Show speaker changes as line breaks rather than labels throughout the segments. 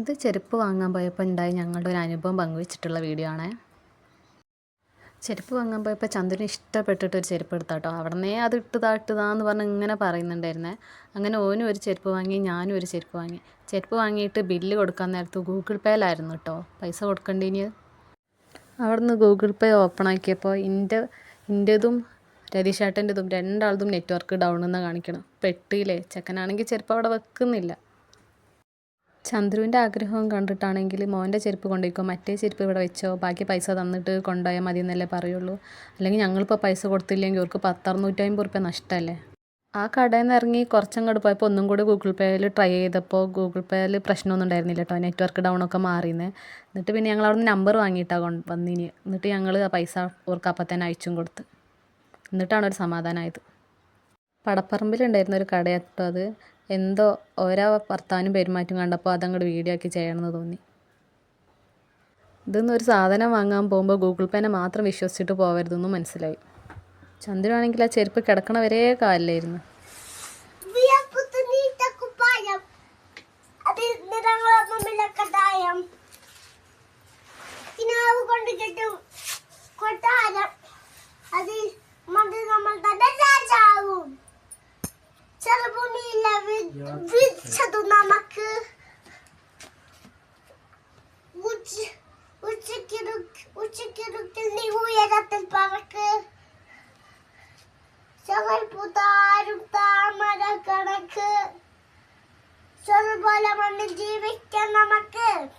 ഇത് ചെരുപ്പ് വാങ്ങാൻ പോയപ്പോൾ ഉണ്ടായ ഞങ്ങളുടെ ഒരു അനുഭവം പങ്കുവെച്ചിട്ടുള്ള വീഡിയോ ആണേ. ചെരുപ്പ് വാങ്ങാൻ പോയപ്പോൾ ചന്ദ്രന് ഇഷ്ടപ്പെട്ടിട്ട് ഒരു ചെരുപ്പ് എടുത്താ കേട്ടോ അവിടെ നിന്നേ അത് ഇട്ടതാ ഇട്ടതാന്ന് പറഞ്ഞ് ഇങ്ങനെ പറയുന്നുണ്ടായിരുന്നേ. അങ്ങനെ ഓനും ഒരു ചെരുപ്പ് വാങ്ങി ഞാനും ഒരു ചെരുപ്പ് വാങ്ങി. ചെരുപ്പ് വാങ്ങിയിട്ട് ബില്ല് കൊടുക്കാൻ നേരത്ത് ഗൂഗിൾ പേയിലായിരുന്നു കേട്ടോ പൈസ കൊടുക്കേണ്ടിനി അവിടുന്ന് ഗൂഗിൾ പേ ഓപ്പൺ ആക്കിയപ്പോൾ എന്റെ എന്റെതും രതീഷേട്ടന്റെതും രണ്ടാളതും നെറ്റ്വർക്ക് ഡൗൺ എന്ന് കാണിക്കണം. പെട്ടിയില്ലേ ചെക്കനാണെങ്കിൽ ചെരുപ്പ് അവിടെ വെക്കുന്നില്ല. ചന്ദ്രുവിന്റെ ആഗ്രഹം കണ്ടിട്ടാണെങ്കിൽ മോന്റെ ചെരുപ്പ് കൊണ്ടുപോയിക്കോ മറ്റേ ചെരുപ്പ് ഇവിടെ വെച്ചോ ബാക്കി പൈസ തന്നിട്ട് കൊണ്ടുപോയാൽ മതി എന്നല്ലേ പറയുള്ളൂ. അല്ലെങ്കിൽ ഞങ്ങളിപ്പോൾ പൈസ കൊടുത്തില്ലെങ്കിൽ അവർക്ക് പത്തറുന്നൂറ്റമ്പത് റുപ്യ നഷ്ടമല്ലേ? ആ കടയിൽ നിന്ന് ഇറങ്ങി കുറച്ചങ്ങോട്ട് പോയപ്പോൾ ഒന്നും കൂടി ഗൂഗിൾ പേയിൽ ട്രൈ ചെയ്തപ്പോൾ ഗൂഗിൾ പേയിൽ പ്രശ്നമൊന്നും ഉണ്ടായിരുന്നില്ല കേട്ടോ നെറ്റ്വർക്ക് ഡൗൺ ഒക്കെ മാറിയെന്ന്. എന്നിട്ട് പിന്നെ ഞങ്ങൾ അവിടുന്ന് നമ്പർ വാങ്ങിയിട്ടാണ് കൊണ്ട് വന്നിനി. എന്നിട്ട് ഞങ്ങൾ ആ പൈസ അവർക്ക് അപ്പം തന്നെ അയച്ചും കൊടുത്ത്. എന്നിട്ടാണ് ഒരു സമാധാനമായത് പടപ്പറമ്പിലുണ്ടായിരുന്ന ഒരു കടയാട്ടോ അത്. എന്തോ ഓരോ വർത്താനും പെരുമാറ്റം കണ്ടപ്പോൾ അതങ്ങോട്ട് വീഡിയോ ആക്കി ചെയ്യണമെന്ന് തോന്നി. ഇതൊന്നും ഒരു സാധനം വാങ്ങാൻ പോകുമ്പോൾ ഗൂഗിൾ പേനെ മാത്രം വിശ്വസിച്ചിട്ട് പോകരുതെന്നും മനസ്സിലായി. ചന്ദ്രനാണെങ്കിൽ ആ ചെരുപ്പ് കിടക്കണ വരെ കാലിലായിരുന്നു
Vinçado namakı. Uçu uçu kiruk uçu kiruk ne uyaratın parakı. Sever putarım tamara kanakı. Soru balamanı civikken namakı.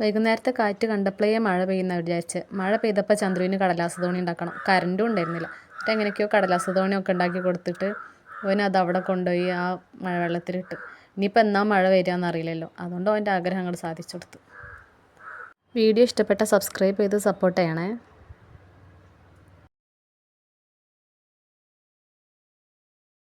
വൈകുന്നേരത്തെ കാറ്റ് കണ്ടപ്പോഴേ മഴ പെയ്യുന്ന വിചാരിച്ച് മഴ പെയ്തപ്പോൾ ചന്ദ്രുവിന് കടലാസ് തോണി ഉണ്ടാക്കണം. കറണ്ടും ഉണ്ടായിരുന്നില്ല. എന്നിട്ട് എങ്ങനെയൊക്കെയോ കടലാസ് തോണിയൊക്കെ ഉണ്ടാക്കി കൊടുത്തിട്ട് അവൻ അത് അവിടെ കൊണ്ടുപോയി ആ മഴവെള്ളത്തിലിട്ട്. ഇനിയിപ്പോൾ എന്നാ മഴ വരികയെന്ന് അറിയില്ലല്ലോ. അതുകൊണ്ട് അവന്റെ ആഗ്രഹങ്ങൾ സാധിച്ചു കൊടുത്തു. വീഡിയോ ഇഷ്ടപ്പെട്ട സബ്സ്ക്രൈബ് ചെയ്ത് സപ്പോർട്ട് ചെയ്യണേ.